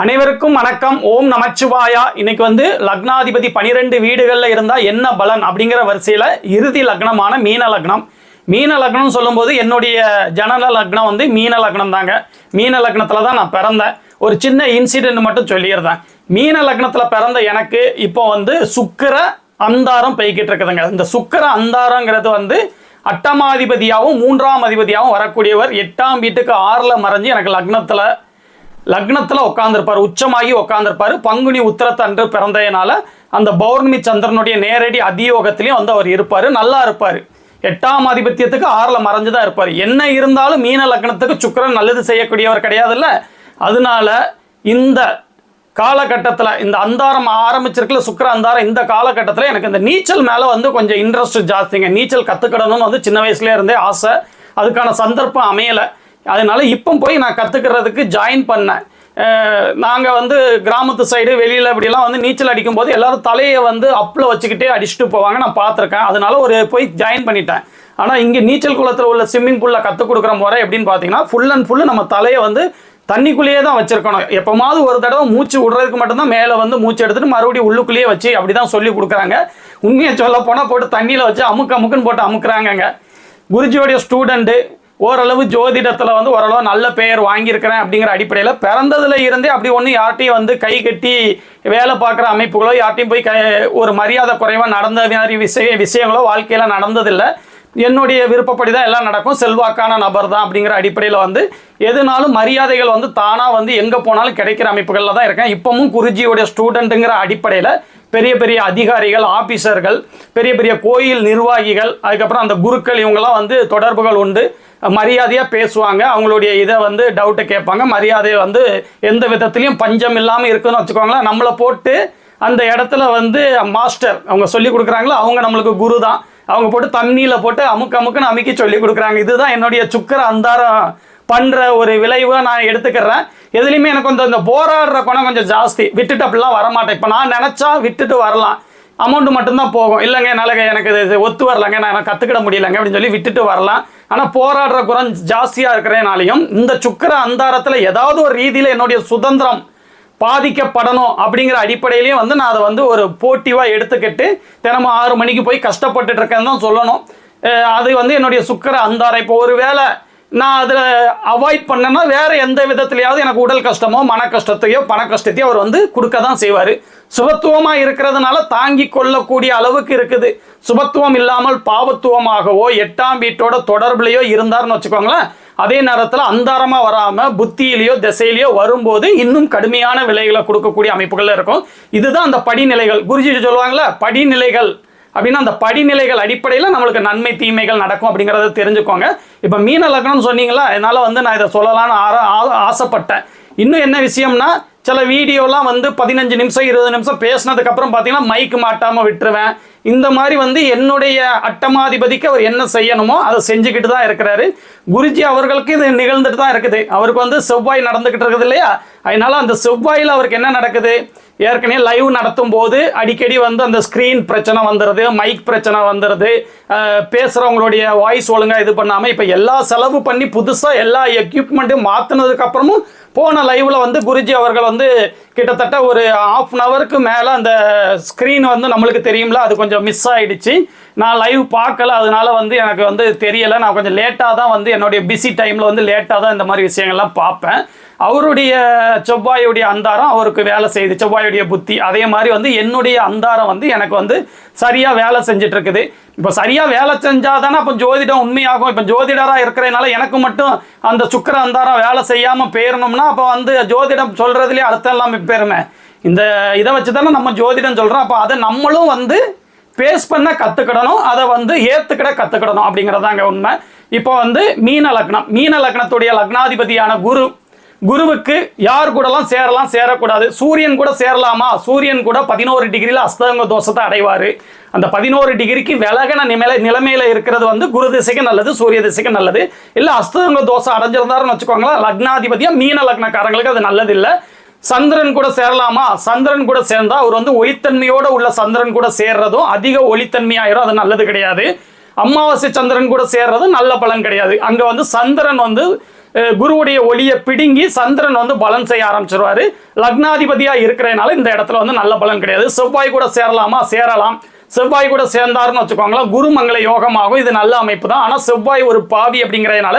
அனைவருக்கும் வணக்கம். ஓம் நமச்சிவாயா. இன்னைக்கு வந்து லக்னாதிபதி பனிரெண்டு வீடுகளில் இருந்தால் என்ன பலன் அப்படிங்கிற வரிசையில் இறுதி லக்னமான மீன லக்னம். மீன லக்னம் சொல்லும்போது என்னுடைய ஜனன லக்னம் வந்து மீன லக்னம் தாங்க மீன லக்னத்தில் தான் நான் பிறந்தேன் ஒரு சின்ன இன்சிடென்ட் மட்டும் சொல்லியிருந்தேன் மீன லக்னத்தில் பிறந்த எனக்கு இப்போ வந்து சுக்கர அந்தாரம் பெய்கிட்டு இருக்குதுங்க. இந்த சுக்கர அந்தாரங்கிறது வந்து அட்டமாதிபதியாகவும் மூன்றாம் அதிபதியாகவும் வரக்கூடியவர் எட்டாம் வீட்டுக்கு ஆறில் மறைஞ்சு எனக்கு லக்னத்தில் லக்னத்தில் உட்காந்துருப்பார் உச்சமாகி உட்காந்துருப்பார் பங்குனி உத்திரத்தன்று பிறந்ததுனால அந்த பௌர்ணமி சந்திரனுடைய நேரடி அதியோகத்திலையும் வந்து அவர் இருப்பார் நல்லா இருப்பார். எட்டாம் ஆதிபத்தியத்துக்கு ஆறில் மறைஞ்சு தான் இருப்பார். என்ன இருந்தாலும் மீன லக்னத்துக்கு சுக்கிரன் நல்லது செய்யக்கூடியவர் கிடையாதுல்ல. அதனால இந்த காலகட்டத்தில் இந்த அந்தாரம் ஆரம்பிச்சிருக்கல சுக்கர அந்தாரம் இந்த காலகட்டத்தில் எனக்கு இந்த நீச்சல் மேலே வந்து கொஞ்சம் இன்ட்ரெஸ்ட் ஜாஸ்திங்க. நீச்சல் கற்றுக்கிடணும்னு வந்து சின்ன வயசுலேயே இருந்தே ஆசை. அதுக்கான சந்தர்ப்பம் அமையலை. அதனால இப்போ போய் நான் கற்றுக்கிறதுக்கு ஜாயின் பண்ணேன். நாங்கள் வந்து கிராமத்து சைடு வெளியில் இப்படிலாம் வந்து நீச்சல் அடிக்கும்போது எல்லோரும் தலையை வந்து அப்பில் வச்சுக்கிட்டே அடிச்சுட்டு போவாங்க. நான் பார்த்துருக்கேன். அதனால ஒரு போய் ஜாயின் பண்ணிட்டேன். ஆனால் இங்கே நீச்சல் குளத்தில் உள்ள ஸ்விம்மிங் பூலில் கற்றுக் கொடுக்குற முறை எப்படின்னு பார்த்தீங்கன்னா ஃபுல் அண்ட் ஃபுல்லு நம்ம தலையை வந்து தண்ணிக்குள்ளேயே தான் வச்சிருக்கணும். எப்போமாவது ஒரு தடவை மூச்சு விடுறதுக்கு மட்டும்தான் மேலே வந்து மூச்சு எடுத்துட்டு மறுபடியும் உள்ளுக்குள்ளேயே வச்சு அப்படி தான் சொல்லி கொடுக்குறாங்க. உண்மையை சொல்ல போனால் போட்டு தண்ணியில் வச்சு அமுக்கு அமுக்குன்னு போட்டு அமுக்குறாங்கங்க. குருஜியோடைய ஸ்டூடெண்ட்டு ஓரளவு ஜோதிடத்தில் வந்து ஓரளவு நல்ல பெயர் வாங்கியிருக்கிறேன் அப்படிங்கிற அடிப்படையில் பிறந்ததுல இருந்தே அப்படி ஒன்றும் யார்ட்டையும் வந்து கை கட்டி வேலை பார்க்குற அமைப்புகளோ யார்ட்டையும் போய் க ஒரு மரியாதை குறைவாக நடந்த மாதிரி விஷய விஷயங்களோ வாழ்க்கையில் நடந்ததில்லை. என்னுடைய விருப்பப்படி தான் எல்லாம் நடக்கும். செல்வாக்கான நபர் தான் அப்படிங்கிற அடிப்படையில் வந்து எதுனாலும் மரியாதைகள் வந்து தானாக வந்து எங்கே போனாலும் கிடைக்கிற அமைப்புகளில் தான் இருக்கேன். இப்போவும் குருஜியோடைய ஸ்டூடெண்ட்டுங்கிற அடிப்படையில் பெரிய பெரிய அதிகாரிகள் ஆபீசர்கள் பெரிய பெரிய கோயில் நிர்வாகிகள் அதுக்கப்புறம் அந்த குருக்கள் இவங்கெல்லாம் வந்து தொடர்புகள் உண்டு. மரியாதையாக பேசுவாங்க. அவங்களுடைய இதை வந்து டவுட்டை கேட்பாங்க. மரியாதையை வந்து எந்த விதத்துலையும் பஞ்சம் இல்லாமல் இருக்குதுன்னு வச்சுக்கோங்களேன். நம்மளை போட்டு அந்த இடத்துல வந்து மாஸ்டர் அவங்க சொல்லி கொடுக்குறாங்களோ அவங்க நம்மளுக்கு குரு தான். அவங்க போட்டு தண்ணியில் போட்டு அமுக்கு அமுக்குன்னு அமுக்கி சொல்லி கொடுக்குறாங்க. இதுதான் என்னுடைய சுக்கர அந்தாரம் பண்ணுற ஒரு விளைவை நான் எடுத்துக்கிறேன். எதுலேயுமே எனக்கு கொஞ்சம் இந்த போராடுற குணம் கொஞ்சம் ஜாஸ்தி. விட்டுட்டு அப்படிலாம் வரமாட்டேன். இப்போ நான் நினச்சா விட்டுட்டு வரலாம். அமௌண்ட்டு மட்டும்தான் போகும். இல்லைங்க என்னால் எனக்கு இது ஒத்து வரலங்க. நான் கற்றுக்கிட முடியலங்க அப்படின்னு சொல்லி விட்டுட்டு வரலாம். ஆனால் போராடுற குணம் ஜாஸ்தியாக இருக்கிறனாலையும் இந்த சுக்கர அந்தாரத்தில் ஏதாவது ஒரு ரீதியில் என்னுடைய சுதந்திரம் பாதிக்கப்படணும் அப்படிங்கிற அடிப்படையிலையும் வந்து நான் அதை வந்து ஒரு போட்டிவாக எடுத்துக்கிட்டு தினமும் ஆறு மணிக்கு போய் கஷ்டப்பட்டுட்டு இருக்கேன்னு தான் சொல்லணும். அது வந்து என்னுடைய சுக்கர அந்தாரம். இப்போ ஒரு வேளை நான் அதில் அவாய்ட் பண்ணேன்னா வேறு எந்த விதத்துலையாவது எனக்கு உடல் கஷ்டமோ மன கஷ்டத்தையோ பண கஷ்டத்தையோ அவர் வந்து கொடுக்க தான் செய்வார். சுபத்துவமாக இருக்கிறதுனால தாங்கி கொள்ளக்கூடிய அளவுக்கு இருக்குது. சுபத்துவம் இல்லாமல் பாவத்துவமாகவோ எட்டாம் வீட்டோட தொடர்புலையோ இருந்தார்னு வச்சுக்கோங்களேன் அதே நேரத்தில் அந்தாரமாக வராமல் புத்தியிலையோ திசையிலையோ வரும்போது இன்னும் கடுமையான விலைகளை கொடுக்கக்கூடிய அமைப்புகள் இருக்கும். இதுதான் அந்த படிநிலைகள். குருஜி சொல்லுவாங்களே படிநிலைகள். அப்படின்னா அந்த படிநிலைகள் அடிப்படையில் நம்மளுக்கு நன்மை தீமைகள் நடக்கும் அப்படிங்கிறத தெரிஞ்சுக்கோங்க. இப்போ மீன லக்னம்னு சொன்னீங்களா? அதனால் வந்து நான் இதை சொல்லலாம்னு ஆற ஆசைப்பட்டேன். இன்னும் என்ன விஷயம்னா சில வீடியோலாம் வந்து பதினஞ்சு நிமிஷம் இருபது நிமிஷம் பேசினதுக்கப்புறம் பார்த்தீங்கன்னா மைக்கு மாட்டாமல் விட்டுருவேன். இந்த மாதிரி வந்து என்னுடைய அட்டமாதிபதிக்கு அவர் என்ன செய்யணுமோ அதை செஞ்சுக்கிட்டு தான் இருக்கிறாரு. குருஜி அவர்களுக்கு இது நிகழ்ந்துட்டு தான் இருக்குது. அவருக்கு வந்து செவ்வாய் நடந்துக்கிட்டு இருக்குது இல்லையா? அதனால அந்த செவ்வாயில் அவருக்கு என்ன நடக்குது? ஏற்கனவே லைவ் நடத்தும் போது அடிக்கடி வந்து அந்த ஸ்க்ரீன் பிரச்சனை வந்துடுது மைக் பிரச்சனை வந்துடுது பேசுகிறவங்களுடைய வாய்ஸ் ஒழுங்காக இது பண்ணாமல் இப்போ எல்லா செலவு பண்ணி புதுசாக எல்லா எக்யூப்மெண்ட்டும் மாற்றினதுக்கப்புறமும் போன லைவில் வந்து குருஜி அவர்கள் வந்து கிட்டத்தட்ட ஒரு ஆஃப் அன் ஹவருக்கு மேலே அந்த ஸ்க்ரீன் வந்து நம்மளுக்கு தெரியும்ல அது கொஞ்சம் மிஸ் ஆகிடுச்சு நான் லைவ் பார்க்கல அதனால வந்து எனக்கு வந்து தெரியலை. நான் கொஞ்சம் லேட்டாக தான் வந்து என்னுடைய பிஸி டைமில் வந்து லேட்டாக தான் இந்த மாதிரி விஷயங்கள்லாம் பார்ப்பேன். அவருடைய செவ்வாயுடைய அந்தாரம் அவருக்கு வேலை செய்யுது. செவ்வாயுடைய புத்தி அதே மாதிரி வந்து என்னுடைய அந்தாரம் வந்து எனக்கு வந்து சரியாக வேலை செஞ்சுட்டு இருக்குது இப்போ சரியாக வேலை செஞ்சால் தானே அப்போ ஜோதிடம் உண்மையாகும். இப்போ ஜோதிடராக இருக்கிறதுனால எனக்கு மட்டும் அந்த சுக்கிர அந்தாரம் வேலை செய்யாமல் போயிடணும்னா அப்போ வந்து ஜோதிடம் சொல்கிறதுலேயே அர்த்தம் இல்லாமல் போயிருமே. இந்த இதை வச்சு தானே நம்ம ஜோதிடம் சொல்கிறோம் அப்போ அதை நம்மளும் வந்து பேஸ் பண்ண கற்றுக்கிடணும் அதை வந்து ஏற்றுக்கிட கற்றுக்கிடணும் அப்படிங்கிறதாங்க உண்மை. இப்போ வந்து மீன லக்னம். மீன லக்னத்துடைய லக்னாதிபதியான குரு குருவுக்கு யார் கூடலாம் சேரலாம் சேரக்கூடாது. சூரியன் கூட சேரலாமா? சூரியன் கூட பதினோரு டிகிரியில் அஸ்தங்க தோஷத்தை அடைவார். அந்த பதினோரு டிகிரிக்கு விலகின நிலை நிலைமையில் இருக்கிறது வந்து குரு திசைக்கு நல்லது சூரிய திசைக்கு நல்லது. இல்லை அஸ்தங்க தோஷம் அடைஞ்சிருந்தாருன்னு வச்சுக்கோங்களேன் லக்னாதிபதியாக மீன லக்னக்காரங்களுக்கு அது நல்லது இல்லை சந்திரன் கூட சேரலாமா? சந்திரன் கூட சேர்ந்தா அவர் வந்து ஒளித்தன்மையோட உள்ள சந்திரன் கூட சேர்றதும் அதிக ஒளித்தன்மையாயிரும் அது நல்லது கிடையாது. அமாவாசை சந்திரன் கூட சேர்றதும் நல்ல பலன் கிடையாது. அங்கே வந்து சந்திரன் வந்து குருவுடைய ஒளியை பிடுங்கி சந்திரன் வந்து பலன் செய்ய ஆரம்பிச்சிருவாரு. லக்னாதிபதியாக இருக்கிறதுனால இந்த இடத்துல வந்து நல்ல பலன் கிடையாது. செவ்வாய் கூட சேரலாமா? சேரலாம். செவ்வாய் கூட சேர்ந்தாருன்னு வச்சுக்கோங்களேன் குருமங்கள யோகமாகும். இது நல்ல அமைப்பு தான் ஆனால் செவ்வாய் ஒரு பாவி அப்படிங்கிறதுனால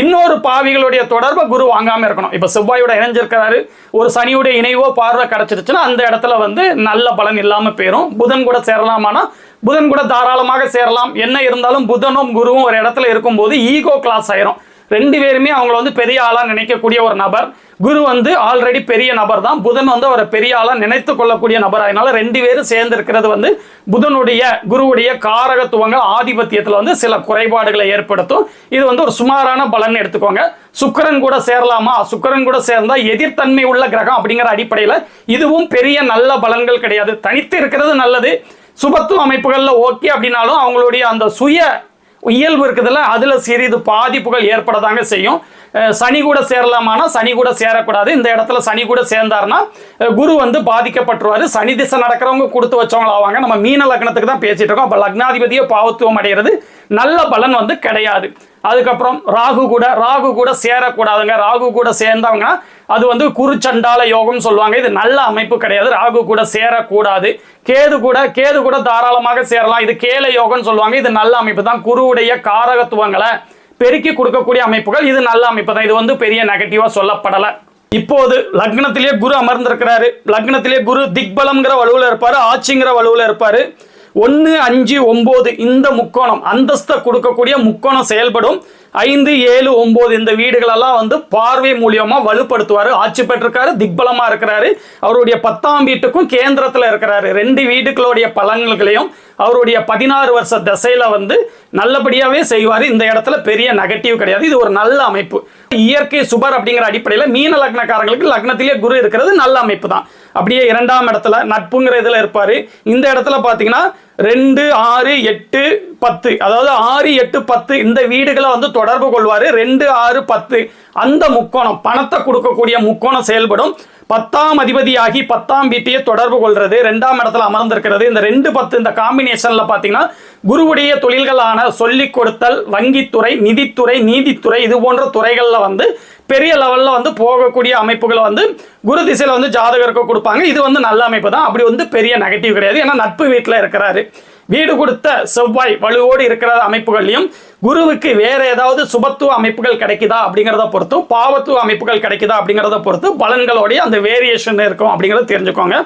இன்னொரு பாவிகளுடைய தொடர்பை குரு வாங்காமல் இருக்கணும். இப்போ செவ்வாயோட இணைஞ்சிருக்கிறாரு. ஒரு சனியுடைய இணைவோ பார்வை கிடச்சிருச்சுன்னா அந்த இடத்துல வந்து நல்ல பலன் இல்லாமல் போயிடும் புதன் கூட சேரலாமானா? புதன் கூட தாராளமாக சேரலாம். என்ன இருந்தாலும் புதனும் குருவும் ஒரு இடத்துல இருக்கும்போது ஈகோ கிளாஸ் ஆயிரும். ரெண்டு பேருமே அவங்கள வந்து பெரிய ஆளாக நினைக்கக்கூடிய ஒரு நபர். குரு வந்து ஆல்ரெடி பெரிய நபர் தான் புதன் வந்து அவரை பெரிய ஆளாக நினைத்து கொள்ளக்கூடிய நபர் அதனால ரெண்டு பேரும் சேர்ந்து இருக்கிறது வந்து புதனுடைய குருவுடைய காரகத்துவங்கள் ஆதிபத்தியத்தில் வந்து சில குறைபாடுகளை ஏற்படுத்தும். இது வந்து ஒரு சுமாரான பலன் எடுத்துக்கோங்க. சுக்கிரன் கூட சேரலாமா? சுக்கிரன் கூட சேர்ந்தா எதிர்த்தன்மை உள்ள கிரகம் அப்படிங்கிற அடிப்படையில் இதுவும் பெரிய நல்ல பலன்கள் கிடையாது. தனித்து இருக்கிறது நல்லது. சுபத்துவ அமைப்புகளில் ஓகே அப்படின்னாலும் அவங்களுடைய அந்த சுய இயல்பு இருக்குதுல்ல அதில் சிறிது பாதிப்புகள் ஏற்படதாங்க செய்யும். சனி கூட சேரலாமானா சனி கூட சேரக்கூடாது. இந்த இடத்துல சனி கூட சேர்ந்தாருன்னா குரு வந்து பாதிக்கப்பட்டுருவாரு. சனி திசை நடக்கிறவங்க கொடுத்து வச்சவங்களாவாங்க. நம்ம மீன லக்னத்துக்கு தான் பேசிகிட்டு இருக்கோம். அப்போ லக்னாதிபதியை பாவத்துவம் அடைகிறது நல்ல பலன் வந்து கிடையாது. அதுக்கப்புறம் ராகு கூட ராகு கூட சேரக்கூடாதுங்க. ராகு கூட சேர்ந்தவங்கன்னா அது வந்து குருச்சண்டால யோகம் சொல்லுவாங்க. இது நல்ல அமைப்பு கிடையாது. ராகு கூட சேரக்கூடாது. கேது கூட கேது கூட தாராளமாக சேரலாம். இது கேல யோகம்னு சொல்லுவாங்க. இது நல்ல அமைப்பு தான். குருவுடைய காரகத்துவங்களை பெருக்கி கொடுக்கக்கூடிய அமைப்புகள் இது நல்ல அமைப்பு தான். இது வந்து பெரிய நெகட்டிவா சொல்லப்படலை. இப்போது லக்னத்திலேயே குரு அமர்ந்திருக்கிறாரு. லக்னத்திலேயே குரு திக்பலம்ங்கிற வலுவில் இருப்பாரு. ஆட்சிங்கிற வலுவில் இருப்பாரு. ஒன்று அஞ்சு ஒம்பது இந்த முக்கோணம் அந்தஸ்தை கொடுக்கக்கூடிய முக்கோணம் செயல்படும். ஐந்து ஏழு ஒம்பது இந்த வீடுகளெல்லாம் வந்து பார்வை மூலியமாக வலுப்படுத்துவார் ஆட்சி பெற்றிருக்காரு திக்பலமாக இருக்கிறாரு. அவருடைய பத்தாம் வீட்டுக்கும் கேந்திரத்தில் இருக்கிறாரு. ரெண்டு வீடுகளுடைய பலன்களையும் அவருடைய பதினாறு வருஷ தசையில் வந்து நல்லபடியாகவே செய்வார். இந்த இடத்துல பெரிய நெகட்டிவ் கிடையாது. இது ஒரு நல்ல அமைப்பு. இயற்கை சுபர் அப்படிங்கிற அடிப்படையில் மீன லக்னக்காரங்களுக்கு லக்னத்திலேயே குரு இருக்கிறது நல்ல அமைப்பு தான் அப்படியே இரண்டாம் இடத்துல நட்புங்கிற இதில் இருப்பார். இந்த இடத்துல பார்த்தீங்கன்னா ரெண்டு ஆறு எட்டு பத்து. அதாவது ஆறு எட்டு பத்து இந்த வீடுகளை வந்து தொடர்பு கொள்வார். ரெண்டு ஆறு பத்து அந்த முக்கோணம். பணத்தை கொடுக்கக்கூடிய முக்கோணம் செயல்படும். பத்தாம் அதிபதியாகி பத்தாம் வீட்டையே தொடர்பு கொள்றது ரெண்டாம் இடத்துல அமர்ந்திருக்கிறது. இந்த ரெண்டு பத்து இந்த காம்பினேஷன்ல பாத்தீங்கன்னா குருவுடைய தொழில்களான சொல்லிக் கொடுத்தல் வங்கித்துறை நிதித்துறை நீதித்துறை இது போன்ற துறைகள்ல வந்து பெரிய லெவலில் வந்து போகக்கூடிய அமைப்புகளை வந்து குரு திசையில் வந்து ஜாதகருக்கு கொடுப்பாங்க. இது வந்து நல்ல அமைப்பு தான். அப்படி வந்து பெரிய நெகட்டிவ் கிடையாது. ஏன்னா நட்பு வீட்டில் இருக்கிறாரு. வீடு கொடுத்த செவ்வாய் வலுவோடு இருக்கிற அமைப்புகள்லையும் குருவுக்கு வேற ஏதாவது சுபத்துவ அமைப்புகள் கிடைக்குதா அப்படிங்கிறத பொறுத்தும் பாவத்துவ அமைப்புகள் கிடைக்குதா அப்படிங்கிறத பொறுத்து பலன்களோடைய அந்த வேரியேஷன் இருக்கும் அப்படிங்கிறத தெரிஞ்சுக்கோங்க.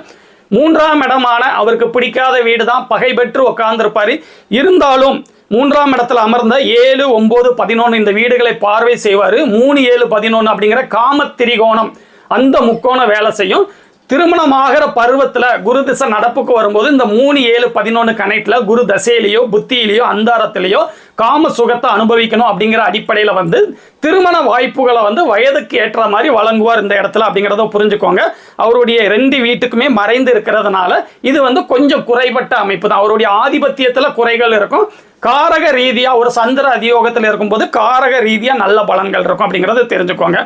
மூன்றாம் இடமான அவருக்கு பிடிக்காத வீடு தான் பகை பெற்று உட்கார்ந்துருப்பாரு இருந்தாலும் மூன்றாம் இடத்துல அமர்ந்த ஏழு ஒம்பது பதினொன்று இந்த வீடுகளை பார்வை செய்வார். மூணு ஏழு பதினொன்று அப்படிங்கிற காமத்திரிகோணம் அந்த முக்கோணம் வேலை செய்யும். திருமணமாகிற பருவத்தில் குரு திசை நடப்புக்கு வரும்போது இந்த மூணு ஏழு பதினொன்று கணக்கில் குரு தசையிலேயோ புத்தியிலேயோ அந்தாரத்திலேயோ காம சுகத்தை அனுபவிக்கணும் அப்படிங்கிற அடிப்படையில் வந்து திருமண வாய்ப்புகளை வந்து வயதுக்கு ஏற்ற மாதிரி வழங்குவார் இந்த இடத்துல அப்படிங்கிறத புரிஞ்சுக்கோங்க. அவருடைய ரெண்டு வீட்டுக்குமே மறைந்து இருக்கிறதுனால இது வந்து கொஞ்சம் குறைபட்ட அமைப்பு தான். அவருடைய ஆதிபத்தியத்தில் குறைகள் இருக்கும். காரக ரீதியா ஒரு சந்திர அதியோகத்தில் இருக்கும்போது காரக ரீதியாக நல்ல பலன்கள் இருக்கும் அப்படிங்கிறத தெரிஞ்சுக்கோங்க.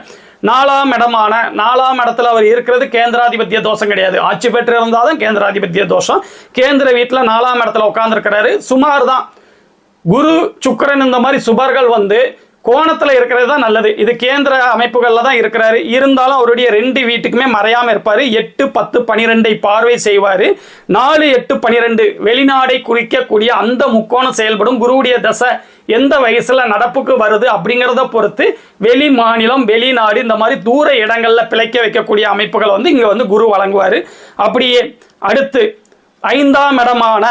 நாலாம் இடமான நாலாம் இடத்துல அவர் இருக்கிறது கேந்திராதிபத்திய தோஷம் கிடையாது. ஆட்சி பெற்று இருந்தாலும் கேந்திராதிபத்திய தோஷம். கேந்திர வீட்டில் நாலாம் இடத்துல உட்காந்துருக்கிறாரு சுமார் தான் குரு சுக்கரன் இந்த மாதிரி சுபர்கள் வந்து கோணத்தில் இருக்கிறது தான் நல்லது. இது கேந்திர அமைப்புகளில் தான் இருக்கிறாரு. இருந்தாலும் அவருடைய ரெண்டு வீட்டுக்குமே மறையாமல் இருப்பார். எட்டு பத்து பனிரெண்டை பார்வை செய்வார். நாலு எட்டு பனிரெண்டு வெளிநாடை குறிக்கக்கூடிய அந்த முக்கோணம் செயல்படும். குருவுடைய தசை எந்த வயசில் நடப்புக்கு வருது அப்படிங்கிறத பொறுத்து வெளி மாநிலம் வெளிநாடு இந்த மாதிரி தூர இடங்களில் பிழைக்க வைக்கக்கூடிய அமைப்புகளை வந்து இங்கே வந்து குரு வழங்குவார். அப்படியே அடுத்து ஐந்தாம் இடமான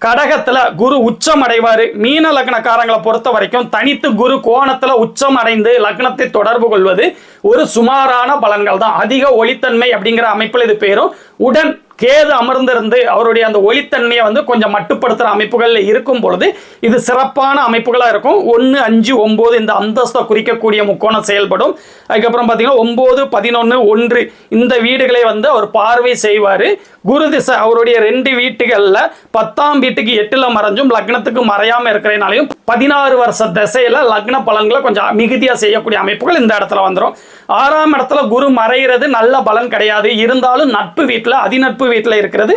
கடகத்துல குரு உச்சம் அடைவார் மீன லக்னக்காரங்களை பொறுத்த வரைக்கும் தனித்து குரு கோணத்தில் உச்சம் அடைந்து லக்னத்தை தொடர்பு கொள்வது ஒரு சுமாரான பலன்கள் தான் அதிக ஒளித்தன்மை அப்படிங்கிற அமைப்பில் இது பேரும். உடன் கேது அமர்ந்திருந்து அவருடைய அந்த ஒளித்தன்மையை வந்து கொஞ்சம் மட்டுப்படுத்துகிற அமைப்புகளில் இருக்கும் பொழுது இது சிறப்பான அமைப்புகளாக இருக்கும். ஒன்று அஞ்சு ஒம்பது இந்த அந்தஸ்தை குறிக்கக்கூடிய முக்கோணம் செயல்படும். அதுக்கப்புறம் பார்த்தீங்கன்னா ஒம்பது பதினொன்று ஒன்று இந்த வீடுகளை வந்து அவர் பார்வை செய்வார். குரு திசை அவருடைய ரெண்டு வீட்டுகளில் பத்தாம் வீட்டுக்கு எட்டில் மறைஞ்சும் லக்னத்துக்கு மறையாமல் இருக்கிறனாலையும் பதினாறு வருஷ திசையில் லக்ன பலன்களை கொஞ்சம் மிகுதியாக செய்யக்கூடிய அமைப்புகள் இந்த இடத்துல வந்துடும் ஆறாம் இடத்துல குரு மறைகிறது நல்ல பலன் கிடையாது. இருந்தாலும் நட்பு வீட்டில் அதிநட்பு வீட்டில் இருக்கிறது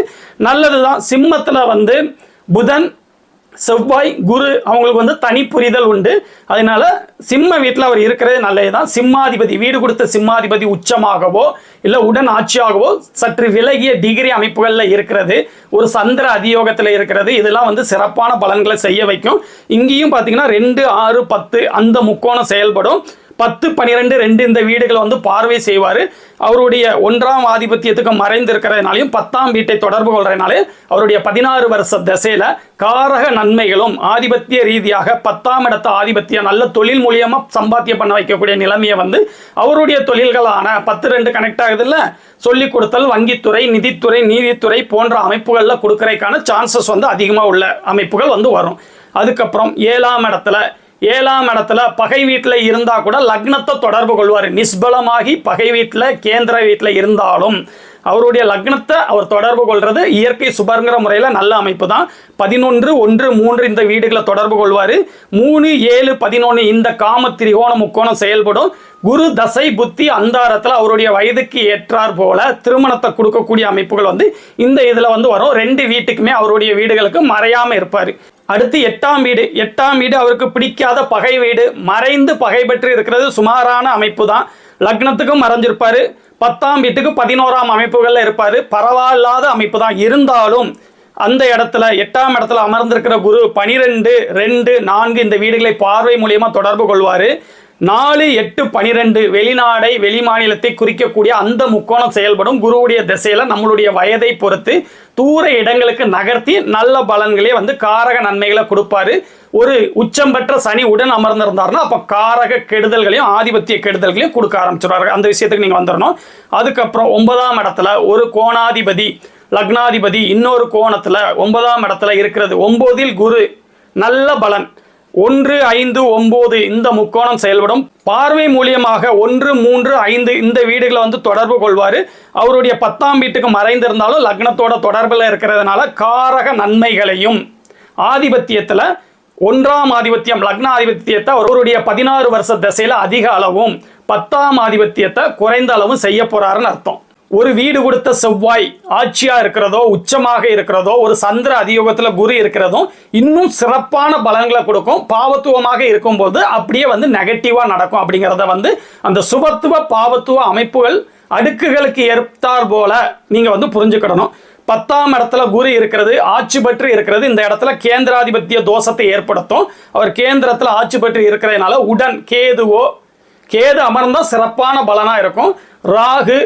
நல்லது தான் சிம்மத்தில் வந்து புதன் செவ்வாய் குரு அவங்களுக்கு வந்து தனி புரிதல் உண்டு. அதனால சிம்ம வீட்டில் அவர் இருக்கிறது நல்லதுதான். சிம்மாதிபதி வீடு கொடுத்த சிம்மாதிபதி உச்சமாகவோ இல்லை உடன் ஆட்சியாகவோ சற்று விலகிய டிகிரி அமைப்புகளில் இருக்கிறது. ஒரு சந்திர அதியோகத்தில் இருக்கிறது. இதெல்லாம் வந்து சிறப்பான பலன்களை செய்ய வைக்கும். இங்கேயும் பார்த்தீங்கன்னா ரெண்டு ஆறு பத்து அந்த முக்கோணம் செயல்படும். பத்து பன்னிரெண்டு ரெண்டு இந்த வீடுகளை வந்து பார்வை செய்வார். அவருடைய ஒன்றாம் ஆதிபத்தியத்துக்கு மறைந்திருக்கிறதுனாலையும் பத்தாம் வீட்டை தொடர்பு கொள்றதுனாலே அவருடைய பதினாறு வருஷ தசையில் காரக நன்மைகளும் ஆதிபத்திய ரீதியாக பத்தாம் இடத்த ஆதிபத்தியம் நல்ல தொழில் மூலியமா சம்பாத்தியம் பண்ண வைக்கக்கூடிய நிலைமையை வந்து அவருடைய தொழில்களான பத்து ரெண்டு கனெக்ட் ஆகுதுல்ல சொல்லிக் கொடுத்தல் வங்கித்துறை நிதித்துறை நீதித்துறை போன்ற அமைப்புகளில் கொடுக்கறதுக்கான சான்சஸ் வந்து அதிகமாக உள்ள அமைப்புகள் வந்து வரும். அதுக்கப்புறம் ஏழாம் இடத்துல ஏழாம் இடத்துல பகை வீட்டில் இருந்தால் கூட லக்னத்தை தொடர்பு கொள்வார். நிஷ்பலமாகி பகை வீட்டில் கேந்திர வீட்டில் இருந்தாலும் அவருடைய லக்னத்தை அவர் தொடர்பு கொள்வது இயற்கை சுபர்ங்கிற முறையில் நல்ல அமைப்பு தான். பதினொன்று ஒன்று மூன்று இந்த வீடுகளை தொடர்பு கொள்வார். மூணு ஏழு பதினொன்று இந்த காம திரிகோண முக்கோணம் செயல்படும். குரு தசை புத்தி அந்தாரத்தில் அவருடைய வயதுக்கு ஏற்றார் போல திருமணத்தை கொடுக்கக்கூடிய அமைப்புகள் வந்து இந்த இதில் வந்து வரும். ரெண்டு வீட்டுக்குமே அவருடைய வீடுகளுக்கு மறையாமல் இருப்பார். அடுத்து எட்டாம் வீடு. எட்டாம் வீடு அவருக்கு பிடிக்காத பகை வீடு. மறைந்து பகை பெற்று இருக்கிறது சுமாரான அமைப்பு தான் லக்னத்துக்கும் மறைஞ்சிருப்பார். பத்தாம் வீட்டுக்கு பதினோராம் அமைப்புகளில் இருப்பார். பரவாயில்லாத அமைப்பு தான் இருந்தாலும் அந்த இடத்துல எட்டாம் இடத்துல அமர்ந்திருக்கிற குரு பனிரெண்டு ரெண்டு நான்கு இந்த வீடுகளை பார்வை மூலியமாக தொடர்பு கொள்வார். நாலு எட்டு பனிரெண்டு வெளிநாடை வெளிமாநிலத்தை குறிக்கக்கூடிய அந்த முக்கோணம் செயல்படும். குருவுடைய திசையில நம்மளுடைய வயதை பொறுத்து தூர இடங்களுக்கு நகர்த்தி நல்ல பலன்களே வந்து காரக நன்மைகளை கொடுப்பாரு. ஒரு உச்சம் பெற்ற சனி உடன் அமர்ந்திருந்தாருன்னா அப்போ காரக கெடுதல்களையும் ஆதிபத்திய கெடுதல்களையும் கொடுக்க ஆரம்பிச்சிடுவாரு அந்த விஷயத்துக்கு நீங்கள் வந்துடணும் அதுக்கப்புறம் ஒன்பதாம் இடத்துல ஒரு கோணாதிபதி லக்னாதிபதி இன்னொரு கோணத்தில் ஒன்பதாம் இடத்துல இருக்கிறது. ஒன்பதில் குரு நல்ல பலன். ஒன்று ஐந்து ஒன்பது இந்த முக்கோணம் செயல்படும். பார்வை மூலியமாக ஒன்று மூன்று ஐந்து இந்த வீடுகளை வந்து தொடர்பு கொள்வார். அவருடைய பத்தாம் வீட்டுக்கு மறைந்திருந்தாலும் லக்னத்தோட தொடர்பில் இருக்கிறதுனால காரக நன்மைகளையும் ஆதிபத்தியத்தில் ஒன்றாம் ஆதிபத்தியம் லக்ன ஆதிபத்தியத்தை அவருடைய பதினாறு வருஷ திசையில் அதிக அளவும் பத்தாம் ஆதிபத்தியத்தை குறைந்த அளவும் செய்ய போகிறாருன்னு அர்த்தம். ஒரு வீடு கொடுத்த செவ்வாய் ஆட்சியா இருக்கிறதோ உச்சமாக இருக்கிறதோ ஒரு சந்திர அதியோகத்துல குரு இருக்கிறதும் இன்னும் சிறப்பான பலன்களை கொடுக்கும் பாவத்துவமாக இருக்கும்போது அப்படியே வந்து நெகட்டிவா நடக்கும் அப்படிங்கிறத வந்து அந்த சுபத்துவ பாவத்துவ அமைப்புகள் அடுக்குகளுக்கு ஏற்றார் போல நீங்க வந்து புரிஞ்சுக்கிடணும். பத்தாம் இடத்துல குரு இருக்கிறது ஆட்சி பற்றி இருக்கிறது இந்த இடத்துல கேந்திராதிபத்திய தோஷத்தை ஏற்படுத்தும். அவர் கேந்திரத்தில் ஆட்சி பற்றி இருக்கிறதுனால உடன் கேதுவோ கேது அமர்ந்தால் சிறப்பான பலனாக இருக்கும். ராகு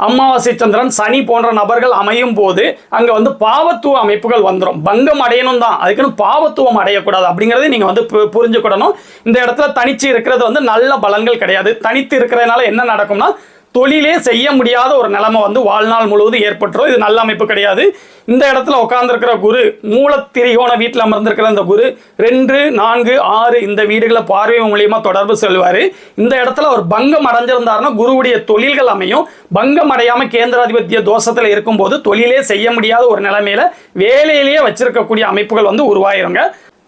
அமாவாசை சந்திரன் சனி போன்ற நபர்கள் அமையும் போது அங்க வந்து பாவத்துவ அமைப்புகள் வந்துடும் பங்கம் அடையணும் தான். அதுக்குன்னு பாவத்துவம் அடையக்கூடாது அப்படிங்கறதை நீங்க வந்து பு- புரிஞ்சுக்கிடணும் இந்த இடத்துல தனிச்சு இருக்கிறது வந்து நல்ல பலன்கள் கிடையாது. தனித்து இருக்கிறதுனால என்ன நடக்கும்னா தொழிலே செய்ய முடியாத ஒரு நிலைமை வந்து வாழ்நாள் முழுவதும் ஏற்பட்டுரும். இது நல்ல அமைப்பு கிடையாது. இந்த இடத்துல உட்காந்துருக்கிற குரு மூலத்திரிகோண வீட்டில் அமர்ந்திருக்கிற இந்த குரு ரெண்டு நான்கு ஆறு இந்த வீடுகளை பார்வை மூலியமாக தொடர்பு செல்வார். இந்த இடத்துல அவர் பங்கம் அடைஞ்சிருந்தாருன்னா குருவுடைய தொழில்கள் அமையும். பங்கம் அடையாமல் கேந்திராதிபத்திய தோஷத்தில் இருக்கும்போது தொழிலே செய்ய முடியாத ஒரு நிலைமையில வேலையிலேயே வச்சிருக்கக்கூடிய அமைப்புகள் வந்து உருவாயிருங்க.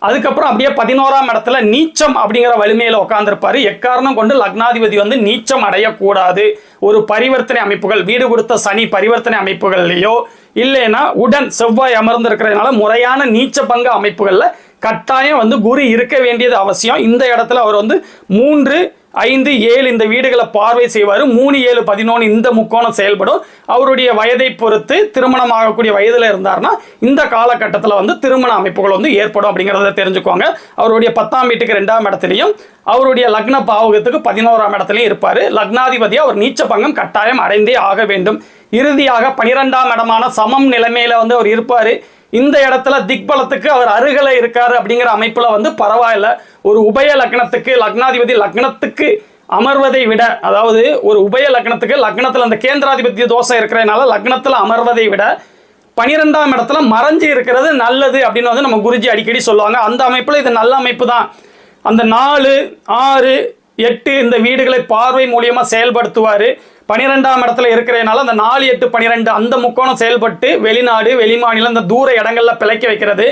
அதுக்கப்புறம் அப்படியே பதினோராம் இடத்துல நீச்சம் அப்படிங்கிற வலிமையில் உட்காந்துருப்பாரு எக்காரணம் கொண்டு லக்னாதிபதி வந்து நீச்சம் அடையக்கூடாது. ஒரு பரிவர்த்தனை அமைப்புகள் வீடு கொடுத்த சனி பரிவர்த்தனை அமைப்புகள்லையோ இல்லைன்னா உடன் செவ்வாய் அமர்ந்திருக்கிறதுனால முறையான நீச்ச பங்கு அமைப்புகளில் கட்டாயம் வந்து குரு இருக்க வேண்டியது அவசியம். இந்த இடத்துல அவர் வந்து மூன்று ஐந்து ஏழு இந்த வீடுகளை பார்வை செய்வார். மூணு ஏழு பதினொன்று இந்த முக்கோணம் செயல்படும். அவருடைய வயதை பொறுத்து திருமணம் ஆகக்கூடிய வயதில் இருந்தார்னா இந்த காலகட்டத்தில் வந்து திருமண அமைப்புகள் வந்து ஏற்படும் அப்படிங்கிறத தெரிஞ்சுக்கோங்க. அவருடைய பத்தாம் வீட்டுக்கு ரெண்டாம் இடத்துலையும் அவருடைய லக்ன பாவகத்துக்கு பதினோராம் இடத்துலையும் இருப்பார். லக்னாதிபதியாக அவர் நீச்ச பங்கம் கட்டாயம் அடைந்தே ஆக வேண்டும். இறுதியாக பனிரெண்டாம் இடமான சமம் நிலைமையில் வந்து அவர் இருப்பார். இந்த இடத்துல திக்பலத்துக்கு அவர் அருகலை இருக்காரு அப்படிங்கிற அமைப்பில் வந்து பரவாயில்ல. ஒரு உபய லக்னத்துக்கு லக்னாதிபதி லக்னத்துக்கு அமர்வதை விட அதாவது ஒரு உபய லக்னத்துக்கு லக்னத்தில் அந்த கேந்திராதிபத்திய தோஷம் இருக்கிறதுனால லக்னத்தில் அமர்வதை விட பனிரெண்டாம் இடத்துல மறைஞ்சு இருக்கிறது நல்லது அப்படின்னு வந்து நம்ம குருஜி அடிக்கடி சொல்லுவாங்க. அந்த அமைப்பில் இது நல்ல அமைப்பு தான் அந்த நாலு ஆறு எட்டு இந்த வீடுகளை பார்வை மூலியமாக செயல்படுத்துவார். பனிரெண்டாம் இடத்துல இருக்கிறதுனால அந்த நாலு எட்டு பனிரெண்டு அந்த முக்கோணம் செயல்பட்டு வெளிநாடு வெளிமாநிலம் இந்த தூர இடங்களில் பிழைக்க வைக்கிறது.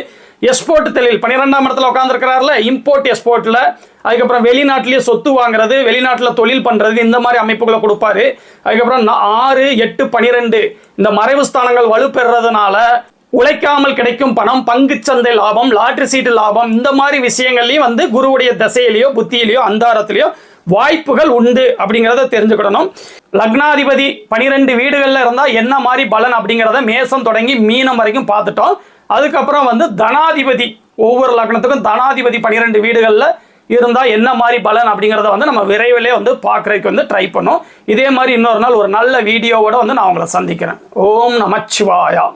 எக்ஸ்போர்ட் தொழில் பன்னிரெண்டாம் இடத்துல உட்காந்துருக்கிறாருல இம்போர்ட் எஸ்போர்ட்டில் அதுக்கப்புறம் வெளிநாட்டிலேயே சொத்து வாங்குறது வெளிநாட்டில் தொழில் பண்ணுறது இந்த மாதிரி அமைப்புகளை கொடுப்பாரு. அதுக்கப்புறம் ஆறு எட்டு பனிரெண்டு இந்த மறைவு ஸ்தானங்கள் வலுப்பெறதுனால உழைக்காமல் கிடைக்கும் பணம் பங்குச்சந்தை லாபம் லாட்ரி சீட்டு லாபம் இந்த மாதிரி விஷயங்கள்லையும் வந்து குருவுடைய தசையிலையோ புத்தியிலையோ அந்தாரத்திலையோ வாய்ப்புகள் உண்டு அப்படிங்கிறத தெரிஞ்சுக்கிடணும். லக்னாதிபதி பனிரெண்டு வீடுகளில் இருந்தால் என்ன மாதிரி பலன் அப்படிங்கிறத மேசம் தொடங்கி மீனம் வரைக்கும் பார்த்துட்டோம். அதுக்கப்புறம் வந்து தனாதிபதி ஒவ்வொரு லக்னத்துக்கும் தனாதிபதி பனிரெண்டு வீடுகளில் இருந்தால் என்ன மாதிரி பலன் அப்படிங்கிறத வந்து நம்ம விரைவிலே வந்து பார்க்குறதுக்கு வந்து ட்ரை பண்ணோம் இதே மாதிரி இன்னொரு நாள் ஒரு நல்ல வீடியோவோட வந்து நான் உங்களை சந்திக்கிறேன். ஓம் நமச்சிவாயா.